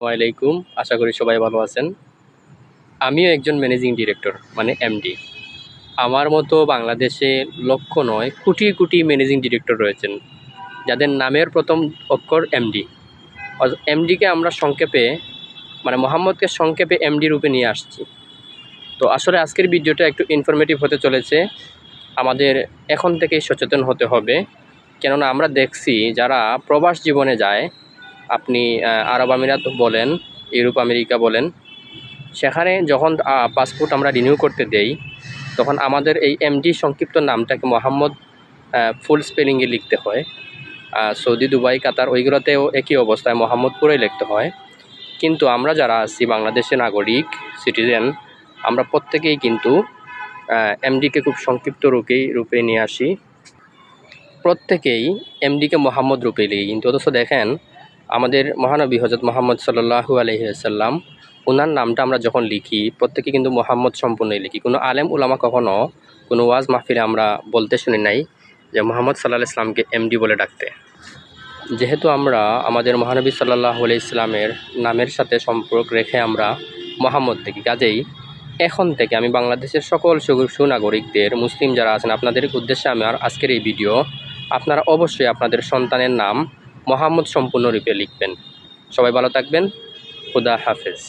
ওয়ালাইকুম, আশা করি সবাই ভালো আছেন। আমিও একজন ম্যানেজিং ডিরেক্টর মানে এমডি আমার মতো বাংলাদেশে লক্ষ নয়, কোটি কোটি ম্যানেজিং ডিরেক্টর রয়েছেন, যাদের নামের প্রথম অক্ষর এমডি এমডিকে আমরা সংক্ষেপে মানে মোহাম্মদকে সংক্ষেপে এমডি রূপে নিয়ে আসছি। তো আসলে আজকের ভিডিওটা একটু ইনফরমেটিভ হতে চলেছে। আমাদের এখন থেকেই সচেতন হতে হবে। কেননা আমরা দেখছি যারা প্রবাস জীবনে যায় আপনি আরব আমিরাত বলেন, ইউরোপ, আমেরিকা বলেন, সেখানে যখন পাসপোর্ট আমরা রিনিউ করতে দেই, তখন আমাদের এই এমডি সংক্ষিপ্ত নামটাকে মোহাম্মদ ফুল স্পেলিংয়ে লিখতে হয়। সৌদি, দুবাই, কাতার ওইগুলোতেও একই অবস্থায় মোহাম্মদ পুরোই লিখতে হয়। কিন্তু আমরা যারা আছি বাংলাদেশের নাগরিক সিটিজেন আমরা প্রত্যেকেই কিন্তু এমডিকে খুব সংক্ষিপ্ত রূপেই রূপে নিয়ে আসি। প্রত্যেকেই এমডিকে মোহাম্মদ রূপে লিখি। কিন্তু অথচ দেখেন আমাদের মহানবী হজরত মোহাম্মদ সাল্লাহু আলহিহাল্লাম ওনার নামটা আমরা যখন লিখি, প্রত্যেকে কিন্তু মোহাম্মদ সম্পূর্ণই লিখি। কোনো আলেম, উলামা কখনো কোনো ওয়াজ মাহফিলে আমরা বলতে শুনি নাই যে মোহাম্মদ সাল্লাহ ইসলামকে এমডি বলে ডাকতে। যেহেতু আমরা আমাদের মহানবী সাল্লাহ আলি ইসলামের নামের সাথে সম্পর্ক রেখে আমরা মোহাম্মদ থেকে কাজেই এখন থেকে আমি বাংলাদেশের সকল সুনাগরিকদের, মুসলিম যারা আছেন, আপনাদের উদ্দেশ্যে আমার আজকের এই ভিডিও, আপনারা অবশ্যই আপনাদের সন্তানের নাম মোহাম্মদ সম্পূর্ণরূপে লিখবেন। সবাই ভালো থাকবেন। খুদা হাফেজ।